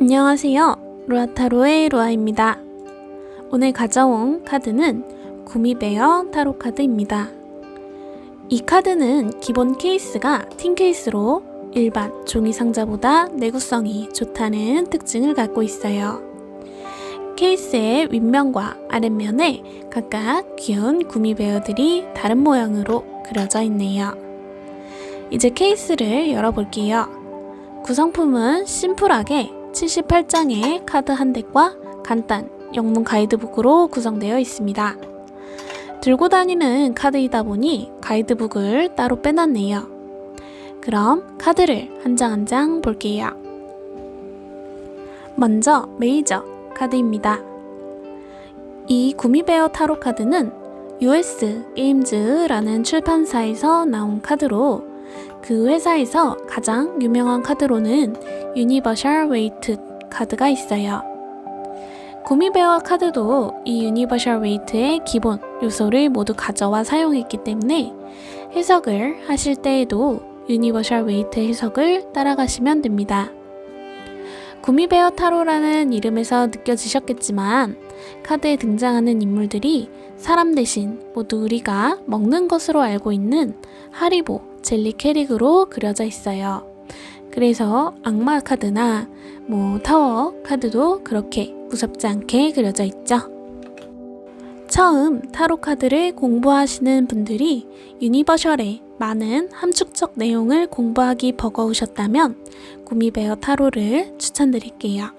안녕하세요. 루아타로의 루아입니다. 오늘 가져온 카드는 구미베어 타로 카드입니다. 이 카드는 기본 케이스가 틴 케이스로 일반 종이 상자보다 내구성이 좋다는 특징을 갖고 있어요. 케이스의 윗면과 아랫면에 각각 귀여운 구미베어들이 다른 모양으로 그려져 있네요. 이제 케이스를 열어볼게요. 구성품은 심플하게 78장의 카드 한 덱과 간단 영문 가이드북으로 구성되어 있습니다. 들고 다니는 카드이다 보니 가이드북을 따로 빼놨네요. 그럼 카드를 한 장 한 장 볼게요. 먼저 메이저 카드입니다. 이 구미베어 타로 카드는 US 게임즈라는 출판사에서 나온 카드로 그 회사에서 가장 유명한 카드로는 유니버셜 웨이트 카드가 있어요. 구미베어 카드도 이 유니버셜 웨이트의 기본 요소를 모두 가져와 사용했기 때문에 해석을 하실 때에도 유니버셜 웨이트 해석을 따라가시면 됩니다. 구미베어 타로라는 이름에서 느껴지셨겠지만 카드에 등장하는 인물들이 사람 대신 모두 우리가 먹는 것으로 알고 있는 하리보 젤리 캐릭으로 그려져 있어요. 그래서 악마 카드나 뭐 타워 카드도 그렇게 무섭지 않게 그려져 있죠. 처음 타로 카드를 공부하시는 분들이 유니버셜의 많은 함축적 내용을 공부하기 버거우셨다면 구미베어 타로를 추천드릴게요.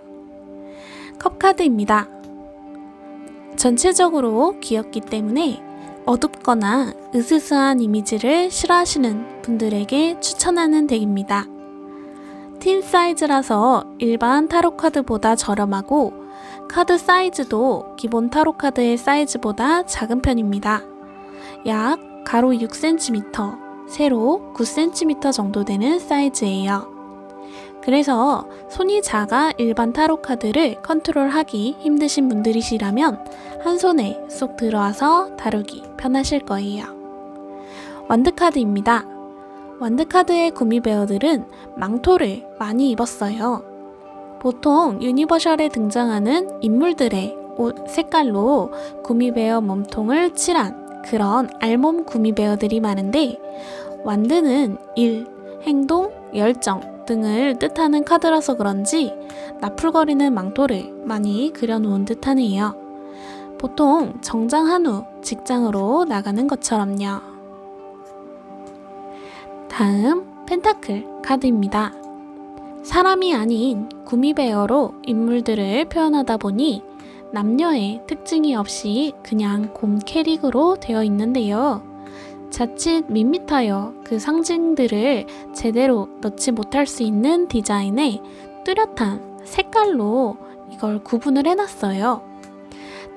컵 카드입니다. 전체적으로 귀엽기 때문에 어둡거나 으스스한 이미지를 싫어하시는 분들에게 추천하는 덱입니다. 틴 사이즈라서 일반 타로 카드보다 저렴하고 카드 사이즈도 기본 타로 카드의 사이즈보다 작은 편입니다. 약 가로 6cm, 세로 9cm 정도 되는 사이즈예요. 그래서 손이 작아 일반 타로 카드를 컨트롤하기 힘드신 분들이시라면 한 손에 쏙 들어와서 다루기 편하실 거예요. 완드카드입니다. 완드카드의 구미베어들은 망토를 많이 입었어요. 보통 유니버셜에 등장하는 인물들의 옷 색깔로 구미베어 몸통을 칠한 그런 알몸 구미베어들이 많은데 완드는 일, 행동, 열정 등을 뜻하는 카드라서 그런지 나풀거리는 망토를 많이 그려놓은 듯하네요. 보통 정장한 후 직장으로 나가는 것처럼요. 다음 펜타클 카드입니다. 사람이 아닌 구미베어로 인물들을 표현하다 보니 남녀의 특징이 없이 그냥 곰 캐릭으로 되어 있는데요. 자칫 밋밋하여 그 상징들을 제대로 넣지 못할 수 있는 디자인에 뚜렷한 색깔로 이걸 구분을 해놨어요.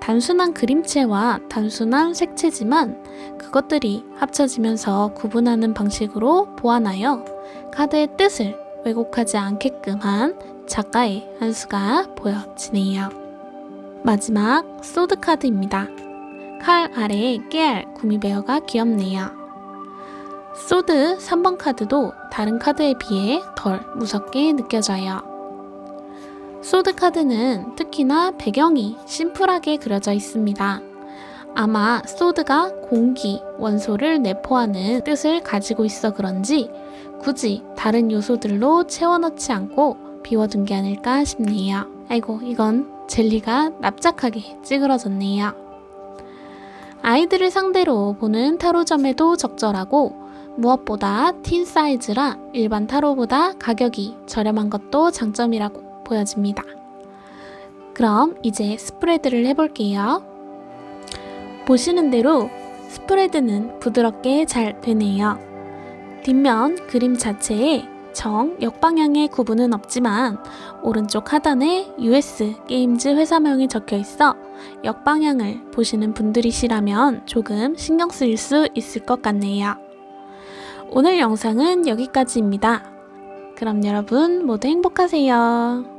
단순한 그림체와 단순한 색채지만 그것들이 합쳐지면서 구분하는 방식으로 보완하여 카드의 뜻을 왜곡하지 않게끔 한 작가의 한 수가 보여지네요. 마지막 소드 카드입니다. 칼 아래에 깨알 구미베어가 귀엽네요. 소드 3번 카드도 다른 카드에 비해 덜 무섭게 느껴져요. 소드 카드는 특히나 배경이 심플하게 그려져 있습니다. 아마 소드가 공기, 원소를 내포하는 뜻을 가지고 있어 그런지 굳이 다른 요소들로 채워넣지 않고 비워둔 게 아닐까 싶네요. 아이고, 이건 젤리가 납작하게 찌그러졌네요. 아이들을 상대로 보는 타로점에도 적절하고 무엇보다 틴 사이즈라 일반 타로보다 가격이 저렴한 것도 장점이라고 보여집니다. 그럼 이제 스프레드를 해볼게요. 보시는 대로 스프레드는 부드럽게 잘 되네요. 뒷면 그림 자체에 정 역방향의 구분은 없지만 오른쪽 하단에 US 게임즈 회사명이 적혀 있어 역방향을 보시는 분들이시라면 조금 신경 쓰일 수 있을 것 같네요. 오늘 영상은 여기까지입니다. 그럼 여러분 모두 행복하세요.